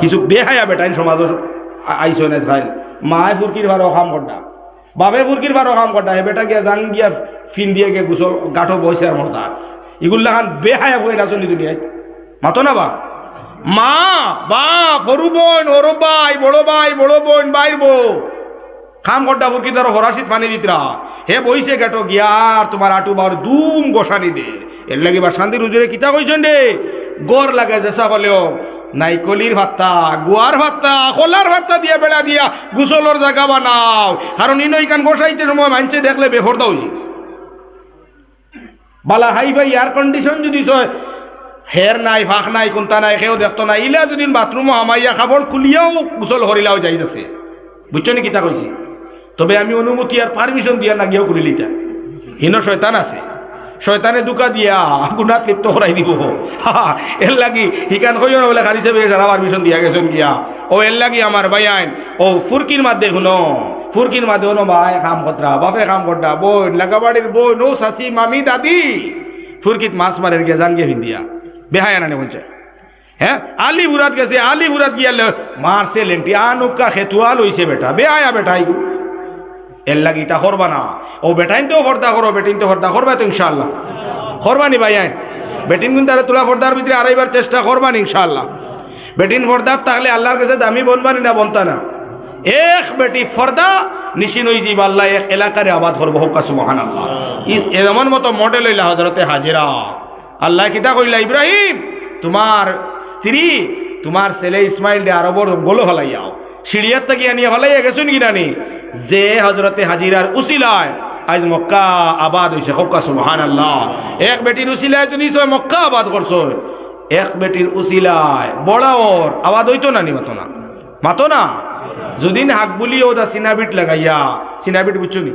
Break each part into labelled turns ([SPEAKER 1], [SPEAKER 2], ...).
[SPEAKER 1] কিছু বেহায়া বেটাইন সমাজ আইস না খাইল। মায় ফুরকির ভারো কাম করডা বাবে ফুরকির ভারো কাম করডা হে বেটা গিয়া জাং গিয়া ফিন দিয়ে গিয়ে গুসল গাঠো বসে আর মরতা এগুলা খান বেহায়া বই না চলি দুনিয়ায় মাতো না বা? মা, বা সরু বোন সরু বাই, বড় ভাই বড় বোন বাই বউ খাম গড্ডা ফুরকি ধরো হরাশিত পানি দিতরা হে বইছে গেটো গিয়ার তোমার আটু বার দুম গোসানি দে। এর লাগি বা শান্তি রুজুরে কিতা কইছেন রে গড় লাগে জেসা হলেও নাইকলির ভাত্তা, গুয়ার ভাত্তা, খোলার ভাত্তা দিয়া বেড়া দিয়া গুসলর জায়গা বানাও। কারণ ইনো ইকান গোসাইতে সময় মানছে দেখলে বেফরদা হইছে বালা হাই ফাই এয়ার কন্ডিশন যদি হের নাই, ফাঁক নাই কোনটা নাই, সেও দেখতো নাই, ইলা যদি বাথরুম হামাইয়া কাপড় খুলিয়াও গুসল হরিলাও যাই আছে বুঝছ নি কিতা কইছি তবে আমি অনুমতি আর পারমিশন দিয়া না গিয়েও করিলি তা হীন শয়তান আছে। শয়তানে দুকা দিয়া গুণাত লিপ্ত করাই দিব এর লাগি হিকান কইও না বলে খালি সাহেব সারা পারমিশন দিয়া গেছেন গিয়া। ও, এর লাগি আমার ভাই আইন। ও, ফুরকির মাধ্যমে শুনো, ফুরকির মাধ্যমে শুনো, ভাই কাম কতরা বাপে কাম করতা বই, লাগাবাড়ির বই, নো শাসি মামি, দাদি। ফুরকিত মাছ মারের গিয়া জান গিয়ে হিন্দিয়া বেহায় আনানে বলছে। হ্যাঁ আলি বুরাত গেছে, আলি বুরাত গিয়া মারছে লেংটি, আনুকা খেতুয়া লইছে বেটা বেআয়া বেটা ইগু এর লাগি ইটা করবা না। ও বেটাইন তো ফর্দা করো, বেটিন তো ফর্দা করবা তো ইনশাল্লাহ করবা নি ভাই আইন? বেটিন কিন্তু তারা তোলা ফর্দার ভিতরে আড়াইবার চেষ্টা করবা নি ইনশাল্লাহ বেটিন ফর্দার তাহলে আল্লাহর কাছে দামি বনবানি না বনতা না? এক বেটি ফর্দা নিশিন ওই জীব আল্লাহ, এক এলাকারে আবাদ করব, হোক মহান আল্লাহ ইস এমন মতো মডেল হইলা হজরতে হাজেরা। আল্লাহ কিতা কইলা, ইব্রাহিম, তোমার স্ত্রী, তোমার ছেলে ইসমাইল ডে আরবর গোলো হলাইয়াও সিঁড়িয়ার থেকে আনিয়ে হলাইয়া গেছুন কি নানি? যে হজরতে হাজিরার উসিলায়। আজ মক্কা আবাদ হয়েছে হকা সুবহান আল্লাহ এক বেটির উসিলায় তুমি মক্কা আবাদ করছ। এক বেটির উসিলায়, বড় ওর, আবাদ হইতো না নি? মাতো না। মাতো না? যদিন হাক বুলি ওদা সিনাবিট লাগাইয়া, সিনাবিট বুঝছ নি?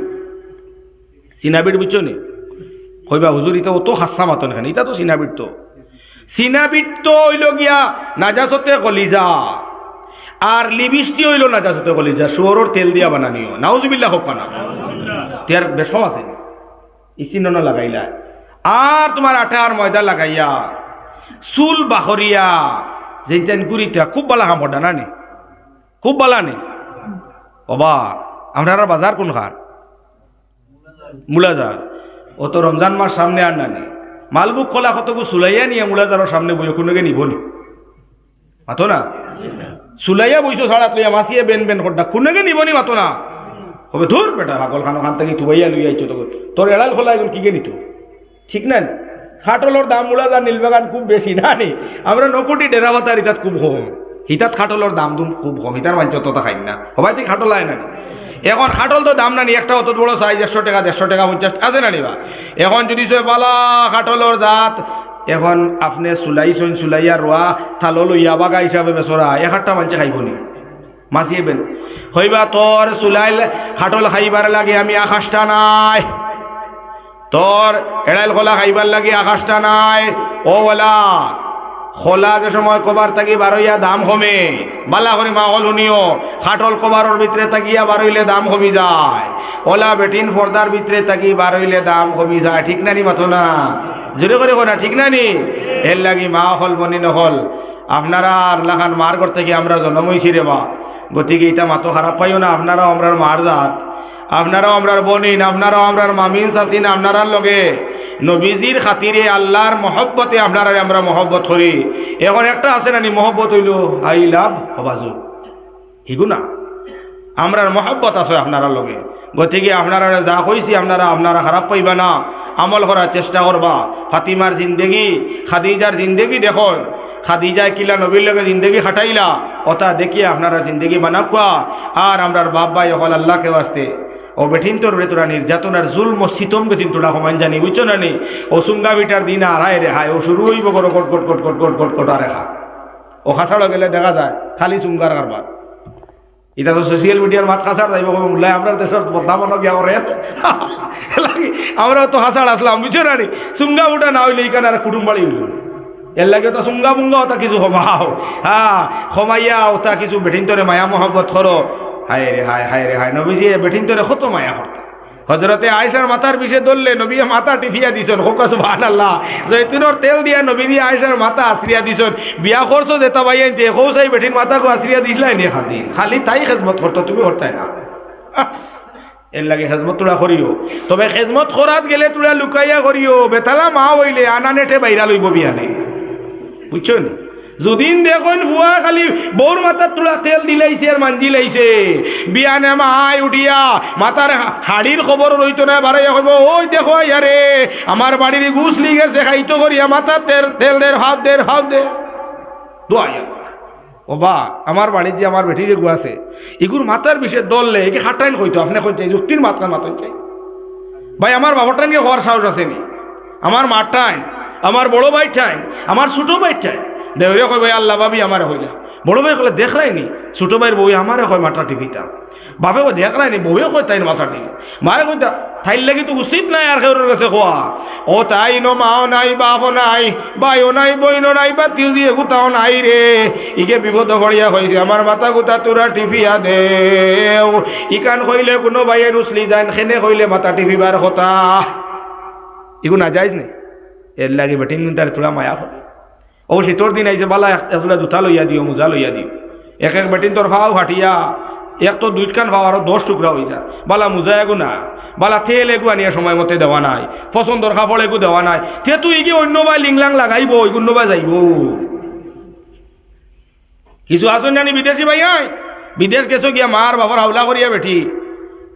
[SPEAKER 1] সিনাবিট বুঝছ নি? কইবা হুজুর, ইতা অত হাসা মাতন এখানে ইতা তো সিনাবিট তো। সিনাবিট তো হইল গিয়া নাজাসতে কলিজা। আর লিবিষ্টি হইল নাজাসতে কলিজা শুয়োরের তেল দিয়া বানানিও নাউজুবিল্লাহ হোক নাতিয়ার বেশম আছে। ইচিন্ন লাগাইলা। আর তোমার আঠার ময়দা লাগাইয়া, চুল বাহরিয়া যেতেন গুড়িতা খুব বালা কাম করডা না নি? খুব বালা নি? বাবা আমরা বাজার কোন খান মুলাজার। ও তো রমজান মাস সামনে আর নানি মালবুক খোলা কতগু সুলাইয়া নিয়ে মুলাজারের সামনে বই কোনোকে নিব নি? না? সুলাইয়া বইছো ছাড়া তুই মাসিয়ে বেন বেন খোড্ডা কোনোকে নিব নি মাতো না হবে ধুর বেটা পাগল খানো খান থেকে তুবাইয়া লই আইছো তো তোর এড়াল খোলা কি গে নিত? ঠিক না? খাটলের দাম মুলাজার নীলবাগান খুব বেশি, না নি? আমরা নকুটি ডেরা ভাতার ইতাত খুব কম। হিতাত খাটলের দাম দুম খুব কম, হিতার মাঞ্চ তত খাই না। সবাই তুই খাটল আয় না এখন খাটল তো দাম নানি একটা অত বড় সাইজ একশো টাকা, দেড়শো টাকা, পঞ্চাশ, আছে না নিবা এখন যদি সে বালা খাটলর জাত এখন আপনি চুলাইছেন চুলাইয়া রোয়া থালো লইয়া বাগা হিসাবে বেচরা এক আটটা মানছে খাইব নি? মাছিয়ে বেন। হইবা তোর চুলাইল খাটল খাইবার লাগে আমি আকাশটা নাই। তোর এড়াইল খোলা খাইবার লাগে আকাশটা নাই। ও বলা খোলা যে সময় কবার থাকি বারইয়া দাম কমে। বালা করি মা হল শুনিও খাটল কবারর ভিতরে তাকিয়া বারইলে দাম কমি যায়। ওলা বেটিন ফর্দার ভিতরে তাকি বারইলে দাম কমি যায়। ঠিক নানি মাথো না জোরে করে না ঠিক না নি? এর লাগি মা হল, বনি নহল আপনারা আর লাখান মার ঘর থেকে আমরা জন্ম হয়েছি রে বা গতিকে এটা মাতো খারাপ পাইও না, আপনারাও আমরার মার জাত। আপনারাও আমরার বনিন, আপনারাও আমরার মামিন চাচিন আপনারার লগে। নবীজির খাতিরে আল্লাহর মহব্বতে আপনারা আমরা মহব্বত করি। এখন একটা আছে নানি মহব্বত হইল আই লাভ হবাজু হিগু না আমরার মহব্বত আছে আপনারা লগে গতিকে আপনারা যা কইছি আপনারা আপনারা খারাপ পাইবা না আমল করার চেষ্টা করবা ফাতিমার জিন্দেগি খাদিজার জিন্দেগি দেখুন খাদিজায় কিলা নবীর লগে জিন্দেগি খাটাইলা ওটা দেখিয়ে আপনারা জিন্দেগি বানাকুয়া আর আমরার বাপ ভাই অকল আল্লাহকে বাঁচতে ও বেঠিন তোর রে তোরা নির্যাতনার জুল মসিতম গেছিন তোরা সমান জানি বুঝছ না নি ও সুঙ্গা বিটার দিন আর হায় রে হায় ও শুরু হইব করো কট কট কট কট কট কট কট আর রেখা ও খাসাড়ো গেলে দেখা যায় খালি সুঙ্গার কারবার এটা তো সোশিয়াল মিডিয়ার মাত খাসার যাইব মুল্লাই আমরা দেশের বদনাম গিয়া আমরা তো হাসার আসলাম, বুঝছ না সুঙ্গা উঠা না হইলে এখানে আর কুটুম বাড়ি হইল। এর লাগে তো সুঙ্গা মুঙ্গা তা কিছু হমাও। হ্যাঁ হমাইয়া ওটা কিছু, বেঠিন তোরে মায়া মহব্বত করো। হায় রে, হায় হায় রে, হায়, নবীজি, বেঠিন তোরে কত মায়া করতা। হজরতে আয়সার মাথার বিষে ধরলে নবী মাথা টিফিয়া দিছেন। হোক সুবহান আল্লাহ জৈতুনের তেল দিয়া নবী দিয়ে আয়সার মাথা আশ্রিয়া দিছেন। বিয়া করছ যেটা ভাই আনতে হৌ চাই বেঠিন মাথা কো আশ্রিয়া দিছিলাই নি খালি খালি তাই খেজমত করতো, তুমি করতাই না। এর লাগে হেজমত তোরা করিও। তবে খেজমত করাত গেলে তোরা লুকাইয়া করিও। বেতালা মা হইলে আনা নেটে বাইরা লইব বিয়া নেই বুঝছ নি? যদিন দেখুন ফুয়া, খালি বউর মাথার তোলা তেল দিলাইছে আর মান দিলাইছে বিয়ানে মাই উঠিয়া মাথার হাড়ির খবর রইতো না বাড়াইয়া কইব ওই দেখো ইয়ারে আমার বাড়ির গুছ লিগেছে খাইতো করিয়া মাথার তেল তেল দের, হাত দের, হাত দে ও বা আমার বাড়ির যে আমার বেটি যে আছে এগুর মাথার বিষয়ে দললে একে হাটাইন কইতো, আপনি কই চাই যুক্তির মাথার মাথায় চাই। ভাই আমার বাবাটাইনকে হওয়ার সাহস আছে নি? আমার মার টাইম আমার বড় ভাই টাইম আমার ছোট ভাই টাইম দেহরে কয়, ভাই, আল্লাহ বাবি আমারে হইলা বড় ভাই কলে দেখলাই নি ছোট ভাইয়ের বই আমারে হয় মাথা টিভিটা বাপে কয় দেখলাই নি বউয়ে কয় তাই মাথা টিভি মায়ে কই থাইল লাগি তো উচিত নাই আর কেউর কাছে খোয়া। ও তাই ন মাও নাই, বাপও নাই বাইও নাই, বইনও নাই বা তিউ দিয়ে গুতাও নাই রে। ইকে বিপদ ভরিয়া হয়েছে আমার মাথা গুতা, তোরা টিভিয়া দে ইকান কইলে কোনো বাইয়ে নুসলি যান খেনে কইলে মাথা টিভিবার কথা। ইগু না যাইজ নে? এর লাগে বেটিন তার তোরা মায়া হয় ও শীতর দিন আইছে বালা এতটা জুতা লইয়া দিও, মোজা লইয়া দিও। এক এক বেটিন তোর ভাও ফাটিয়া এক তো দুইখান ভাও আরও দশ টুকরা হয়ে যায় বালা মোজা এগু না, বালা তেল এগু আনিয়া সময় মতে দেওয়া নাই, পছন্দর কাপড় এগু দেওয়া নাই। তে তুই কি অন্য বাই লিংলাং লাগাইব অন্য বাই যাইব? কিছু আসুন জানি বিদেশি ভাই, আয়। বিদেশ গেছো গিয়া মার বাবার হাওলা করিয়া বেটি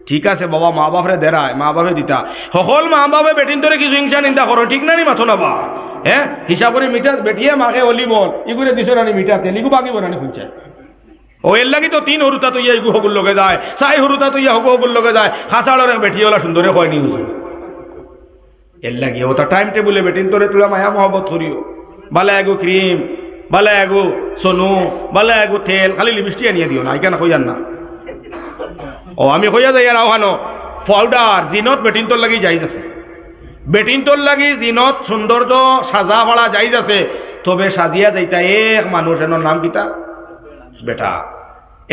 [SPEAKER 1] ঠিক আছে বাবা মা বাপরে দেরায় মা বাপে দিতা। সকল মা বাপে বেটিন ধরে কিছু হিংসা নিন্দা করো ঠিক না নি মাথো না বা হ্যাঁ? হিসাব করে মিঠা বেটিয়ে মাকে অলি বল। ইগুরে দিছ রানি মিঠা তেল ইগু বাকি বনানি খুঁজছে। ও, এর লাগি তো তিন হরুতা তো ইয়া ইগু হগুর লগে যায়। চাই হরুতা তো ইয়া হগু হগুর লগে যায়। খাসাড়রে বেটিয়ে ওলা সুন্দরে কয় নি এর লাগি ও তা টাইম টেবুলে বেটিন তোরে তুলা মায়া মহব্বত করিও বালা এগো ক্রিম, বালা এগো সোনু, বালা এগো তেল, খালি লিপস্টিক আনিয়ে দিও না এখানে কইয়ান না। ও, আমি কইয়া যাই আর আহ্বানো ফলডার, জিনত বেটিন তোর লাগি যাই আছে বেটিন তোর লাগি জিনত, সৌন্দর্য সাজা ফলা যাই আছে তবে সাজিয়া যাইতা এক মানুষ, এনর নাম কিতা বেটা,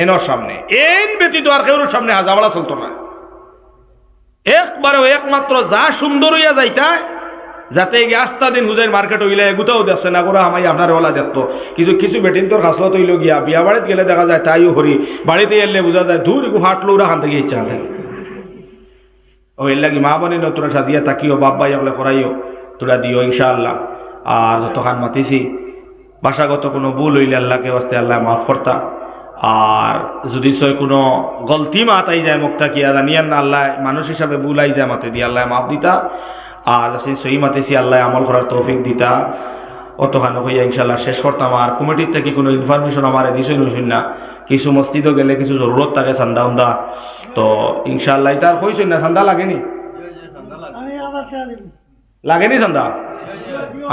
[SPEAKER 1] এনর সামনে। এন ব্যতীত আর কেউর সামনে হাজা ফলা চলতো না। একবারে একমাত্র যা সুন্দর হইয়া যাইতা, যাতে গিয়ে আস্তা দিন হুজাইর মার্কেট হইলে এগুতাও দেখছে না করে আমাই আপনার ওলা দেখতো। কিছু কিছু বেটিন তোর খাসলত হইল গিয়া, বিয়া বাড়িতে গেলে দেখা যায় তাইও হরি। বাড়িতে এলে বোঝা যায় এগু হাঁটলো ওরা হান থেকে ইচ্ছা থাকে ও এর লাগি মা বনি তোরা সাজিয়া তাকিও বাপ ভাই এগুলো করাইও, তোরা দিও ইনশাআল্লাহ। আর যতখান মাতিছি, ভাষাগত কোনো ভুল হইলে আল্লাহকে বাস্তে আল্লাহ মাফ করতা। আর যদি সয় কোনো গলতি মাত আই যায় মুক্তা কিয়া জানিয়ান না আল্লাহ মানুষ হিসাবে ভুল আই যায় মাতে দিয়ে আল্লাহ মাফ দিতা। আর যাতে সহি মাতিছি, আল্লাহ আমল করার তৌফিক দিতা। অতখান হইয়া ইনশাল্লাহ শেষ করতাম। আর কমিটির থেকে কোনো ইনফরমেশন আমার দিছই নইছুন না। কিছু মসজিদও গেলে কিছু জরুরত থাকে চান্দা উন্দা। তো ইনশাল্লাহ তার কইছুন না চান্দা লাগেনি? লাগেনি চান্দা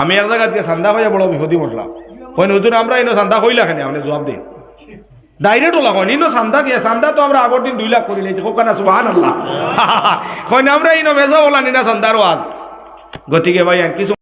[SPEAKER 1] আমি এক জায়গা দিয়ে চান্দা পাইয়া বড় বিপদি বসলাম কই নতুন আমরা ইনো চান্দা কইলা খানি আপনি জবাব দিন ডাইরেক্ট ওলা কয় ইনো চান্দা কি চান্দা তো আমরা আগর দিন দুই লাখ করে লিয়েছি কোকানা সুবাহান আল্লাহ কই না আমরা ইনো মেজা বলা নিনা চান্দারও আজ গতিকে ভাই কিছু